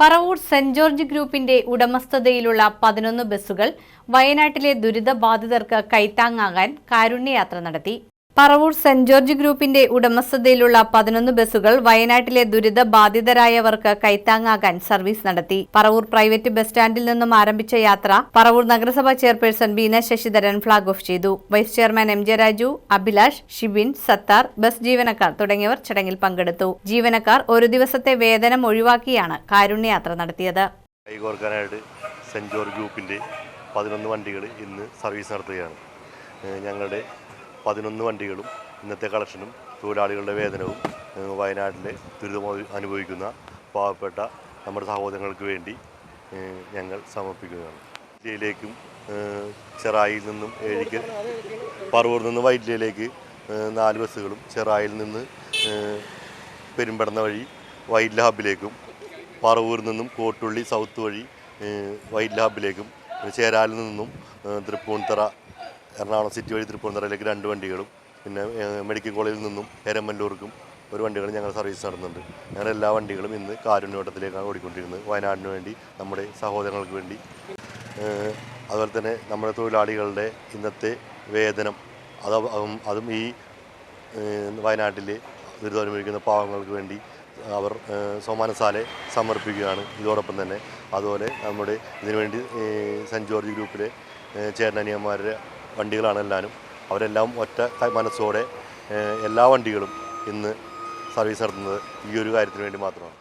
Paravur saint George ഗ്രൂപ്പിന്റെ ഉടമസ്ഥതയിലുള്ള പതിനൊന്ന് ബസ്സുകൾ വയനാട്ടിലെ ദുരിതബാധിതർക്ക് കൈത്താങ്ങാകാൻ കാരുണ്യയാത്ര നടത്തി. പറവൂർ സെന്റ് ജോർജ് ഗ്രൂപ്പിന്റെ ഉടമസ്ഥതയിലുള്ള പതിനൊന്ന് ബസ്സുകൾ വയനാട്ടിലെ ദുരിതബാധിതരായവർക്ക് കൈത്താങ്ങാകാൻ സർവീസ് നടത്തി. പറവൂർ പ്രൈവറ്റ് ബസ് സ്റ്റാൻഡിൽ നിന്നും ആരംഭിച്ച യാത്ര പറവൂർ നഗരസഭാ chairperson Beena Sasidharan flag off ചെയ്തു. Vice chairman M J Raju Abhilash Shibin Sathar bus ജീവനക്കാർ തുടങ്ങിയവർ ചടങ്ങിൽ പങ്കെടുത്തു. ജീവനക്കാർ ഒരു ദിവസത്തെ വേതനം ഒഴിവാക്കിയാണ് കാരുണ്യയാത്ര നടത്തിയത്. സെന്റ് ജോർജ് ഗ്രൂപ്പിന്റെ പതിനൊന്ന് വണ്ടികൾ ഇന്ന് സർവീസ് നടത്തുകയാണ്. ഞങ്ങളുടെ പതിനൊന്ന് വണ്ടികളും ഇന്നത്തെ കളക്ഷനും തൊഴിലാളികളുടെ വേതനവും വയനാട്ടിലെ ദുരിതം അനുഭവിക്കുന്ന പാവപ്പെട്ട നമ്മുടെ സഹോദരങ്ങൾക്ക് വേണ്ടി ഞങ്ങൾ സമർപ്പിക്കുകയാണ്. ഏഹ് ചെറായിൽ നിന്നും ഏഴിക്ക് പറവൂർ നിന്ന് വൈറ്റിലയിലേക്ക് നാല് ബസ്സുകളും ചെറായിൽ നിന്ന് പെരുമ്പടന്ന വഴി വൈറ്റ് ലാബിലേക്കും പറവൂർ നിന്നും കോട്ടുള്ളി സൗത്ത് വഴി വൈറ്റില പിന്നെ ചേരാലിൽ നിന്നും തൃപ്പൂണിത്തറ എറണാകുളം സിറ്റി വഴി തൃപ്പൂണിത്തറയിലേക്ക് രണ്ട് വണ്ടികളും പിന്നെ മെഡിക്കൽ കോളേജിൽ നിന്നും എരമല്ലൂർക്കും ഒരു വണ്ടികൾ ഞങ്ങൾ സർവീസ് നടത്തുന്നുണ്ട്. ഞങ്ങളുടെ എല്ലാ വണ്ടികളും ഇന്ന് കാരുണ്യവട്ടത്തിലേക്കാണ് ഓടിക്കൊണ്ടിരുന്നത്. വയനാടിന് വേണ്ടി നമ്മുടെ സഹോദരങ്ങൾക്ക് വേണ്ടി. അതുപോലെ തന്നെ നമ്മുടെ തൊഴിലാളികളുടെ ഇന്നത്തെ വേതനം അത് അതും- ഈ വയനാട്ടിലെ ദുരിതമനുഭവിക്കുന്ന പാവങ്ങൾക്ക് വേണ്ടി അവർ സോമാനസാലെ സമർപ്പിക്കുകയാണ്. ഇതോടൊപ്പം തന്നെ അതുപോലെ നമ്മുടെ ഇതിനുവേണ്ടി സെന്റ് ജോർജ് ഗ്രൂപ്പിലെ ചേട്ടനിയന്മാരുടെ വണ്ടികളാണ് എല്ലാവരും. അവരെല്ലാം ഒറ്റ മനസ്സോടെ എല്ലാ വണ്ടികളും ഇന്ന് സർവീസ് നടത്തുന്നത് ഈ ഒരു കാര്യത്തിന് വേണ്ടി മാത്രമാണ്.